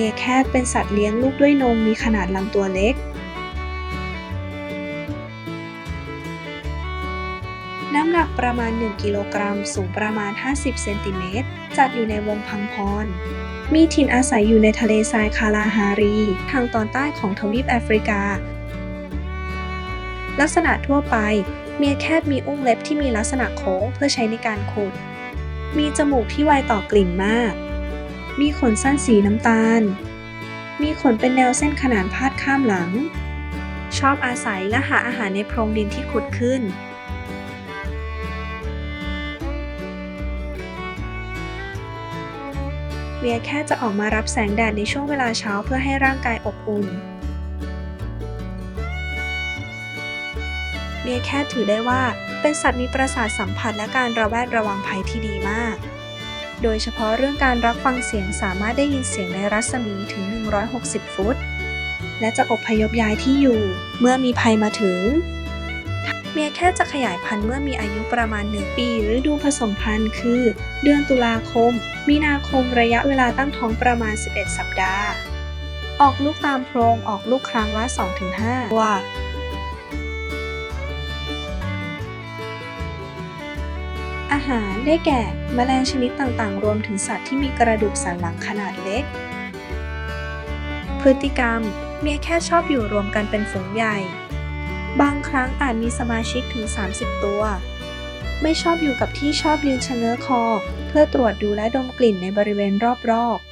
เมียแคทเป็นสัตว์เลี้ยงลูกด้วยนมมีขนาดลำตัวเล็ก น้ำหนักประมาณ 1 กิโลกรัม สูงประมาณ 50 เซนติเมตร จัดอยู่ในวงพังพร มีถิ่นอาศัยอยู่ในทะเลทรายคาลาฮารี ทางตอนใต้ของทวีปแอฟริกา ลักษณะทั่วไป เมียแคทมีอุ้งเล็บที่มีลักษณะโค้งเพื่อใช้ในการขุด มีจมูกที่ไวต่อกลิ่นมาก มีขนสั้นสีน้ำตาล มีขนเป็นแนวเส้นขนานพาดข้ามหลัง ชอบอาศัยและหาอาหารในโพรงดินที่ขุดขึ้น เวียแค่จะออกมารับแสงแดดในช่วงเวลาเช้าเพื่อให้ร่างกายอบอุ่นเมียแค่ถือได้ว่าเป็นสัตว์มีประสาทสัมผัสและการระแวดระวังภัยที่ดีมาก โดยเฉพาะเรื่องการรับฟังเสียงสามารถได้ยินเสียงในรัศมีถึง 160 ฟุต และจะอบพยพย้ายที่อยู่ เมื่อมีภัยมาถึง เมียแค่จะขยายพันธุ์เมื่อมีอายุประมาณ 1 ปีฤดูผสมพันธุ์คือ เดือนตุลาคม มีนาคมระยะเวลาตั้งท้องประมาณ 11 สัปดาห์ ออกลูกตามโพรงออกลูกครั้งละ 2-5ตัว อาหารได้แก่แมลงชนิดต่างๆ รวมถึงสัตว์ที่มีกระดูกสันหลังขนาดเล็ก พฤติกรรมเมียแค่ชอบอยู่รวมกันเป็นฝูงใหญ่ บางครั้งอาจมีสมาชิกถึง 30 ตัว ไม่ชอบอยู่กับที่ชอบยืนชะเง้อคอ เพื่อตรวจดูและดมกลิ่นในบริเวณรอบๆ